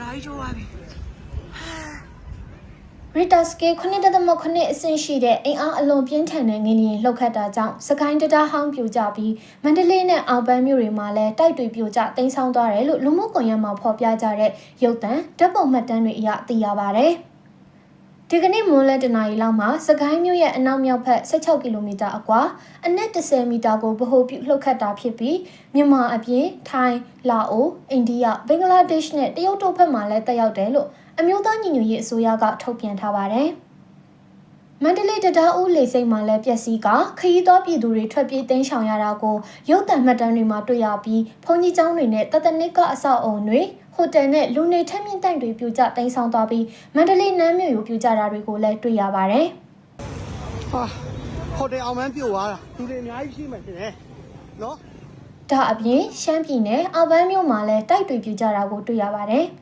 ကြီးကျိုးသွားပြီရီတာစကေ9.9အဆင့်ရှိတဲ့အင်အားအလွန်ပြင်းထန်တဲ့ငလျင်လှုပ်ခတ်တာကြောင့်စကိုင်းတတားဟောင်းပြိုကျပြီးမန္တလေးနဲ့အောင်ပန်းမြို့တွေမှာလည်းတိုက်တွေပြိုကျတိမ်းဆောင်သွားတယ်လို့လူမှုကွန်ရက်မှာဖော်ပြကြတဲ့ရုပ်သံဓာတ်ပုံမှတ်တမ်းတွေအရသိရပါဗျ။ ဒီကနေ့မွန်းလဲတနာရီလောက်မှာစကိုင်းမြို့ရဲ့အနောက်မြောက်ဘက်16ကီလိုမီတာအကွာအနက်10မီတာကိုဗဟိုပြုလှုပ်ခတ်တာဖြစ်ပြီးမြန်မာအပြင်ထိုင်း၊လာအို၊အိန္ဒိယ၊ဘင်္ဂလားဒေ့ရှ်နဲ့တရုတ်တို့ဘက်မှာလည်းတက်ရောက်တယ်လို့အမျိုးသားညီညွတ်ရေးအစိုးရကထုတ်ပြန်ထားပါတယ်။ မန္တလေးတံတားဦးလေစိတ်မှာလည်းပျက်စီးကခရီးသွားပြည်သူတွေထွက်ပြေးတိမ်းရှောင်ရတာကိုရုပ်သံမှတ်တမ်းတွေမှာတွေ့ရပြီးဘုံကြီးကျောင်းတွေနဲ့တသက်နစ်ကအဆောက်အုံတွေဟိုတယ်နဲ့လူနေထက်မြင့်တိုင်တွေပြိုကျတိမ်းဆောင်သွားပြီးမန္တလေးနမ်းမြို့ကိုပြိုကျတာတွေကိုလည်းတွေ့ရပါတယ်။ဟာဟိုတယ်အောင်မန်းပြိုသွားတာလူတွေအများကြီးရှိမှရှင်တယ်နော်ဒါအပြင်ရှမ်းပြည်နယ်အောက်ဘန်းမြို့မှာလည်းတိုက်တွေပြူကြတာကိုတွေ့ရပါတယ်။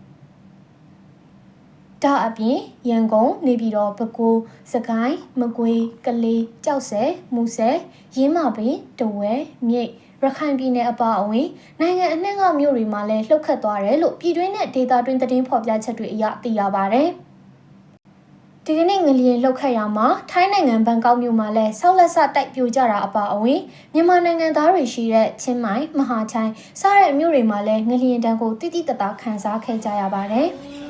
ဒါအပြင်ရန်ကုန်နေပြည်တော်ပဲခူးစကိုင်းမကွေးကလေးကြောက်ဆယ်မူဆယ်ရင်းမာပင်တဝဲမြိတ်ရခိုင်ပြည်နယ်အပါအဝင်နိုင်ငံအနှံ့ကမြို့တွေမှာလည်းလှုပ်ခတ်သွားတယ်လို့ပြည်တွင်းနဲ့ဒေသတွင်းသတင်းဖော်ပြချက်တွေအရသိရပါတယ်။ဒီကနေ့ငလျင်လှုပ်ခတ်ရမှာထိုင်းနိုင်ငံဘန်ကောက်မြို့မှာလည်းဆောက်လက်ဆတိုက်ပြိုကျတာအပါအဝင်မြန်မာနိုင်ငံသားတွေရှိတဲ့ချင်းမိုင်မဟာချိုင်စတဲ့မြို့တွေမှာလည်းငလျင်တန်းကိုတိတိတသားခန်းစားခဲ့ကြရပါတယ်။